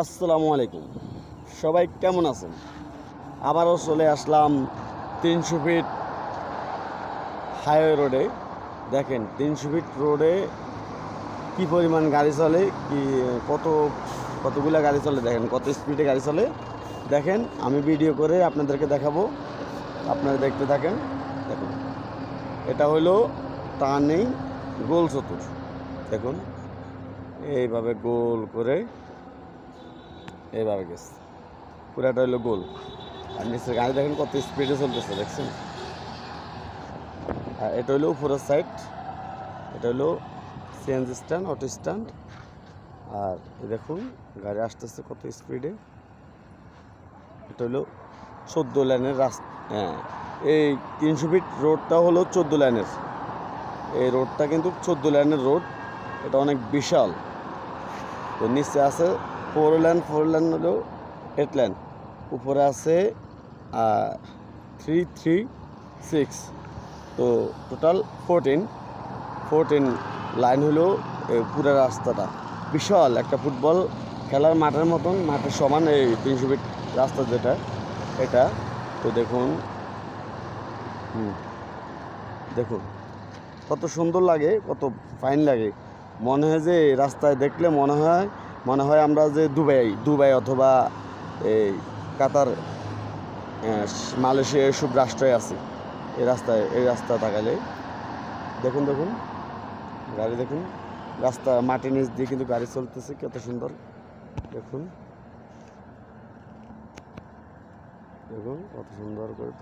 আসসালামু আলাইকুম। সবাই কেমন আছেন? আবারও চলে আসলাম তিনশো ফিট হাইওয়ে রোডে। দেখেন, তিনশো ফিট রোডে কি পরিমাণ গাড়ি চলে, কি কত, কতগুলো গাড়ি চলে, দেখেন, কত স্পিডে গাড়ি চলে। দেখেন, আমি ভিডিও করে আপনাদেরকে দেখাবো। আপনারা দেখতে থাকেন। দেখুন, এটা হলো টার্নিং গোল চতুর। দেখুন, এইভাবে গোল করে এইভাবে গেছে। পুরাটা হইল গোল। আর নিচের গাড়ি দেখেন কত স্পিডে চলতেছে, দেখছেন? আর এটা হইল উপরের সাইড এটা হইল সিএনজি স্ট্যান্ড অটো স্ট্যান্ড আর দেখুন, গাড়ি আসতেছে কত স্পিডে এটা হলো চোদ্দ লাইনের রাস্তা হ্যাঁ এই তিনশো ফিট রোডটা হলো চোদ্দ লাইনের এই রোডটা কিন্তু চোদ্দ লাইনের রোড এটা অনেক বিশাল। তো নিচে আছে ফোর লেন ফোর লেন হলো এইট লেন উপরে আছে থ্রি থ্রি সিক্স তো টোটাল ফোরটিন ফোরটিন লাইন হলো পুরো রাস্তাটা। বিশাল একটা ফুটবল খেলার মাঠের মতন, মাঠের সমান এই তিনশো ফিট রাস্তা যেটা, এটা। তো দেখুন দেখুন, কত সুন্দর লাগে, কত ফাইন লাগে। মনে হয় যে রাস্তায় দেখলে মনে হয় মনে হয় আমরা যে দুবাই দুবাই অথবা এই কাতার মালয়েশিয়া এসব রাষ্ট্রে আছি। এই রাস্তায়, এই রাস্তা তাকালে দেখুন দেখুন, গাড়ি দেখুন। রাস্তা মাটির নিচ দিয়ে কিন্তু গাড়ি চলতেছে, কত সুন্দর। দেখুন দেখুন, কত সুন্দর করে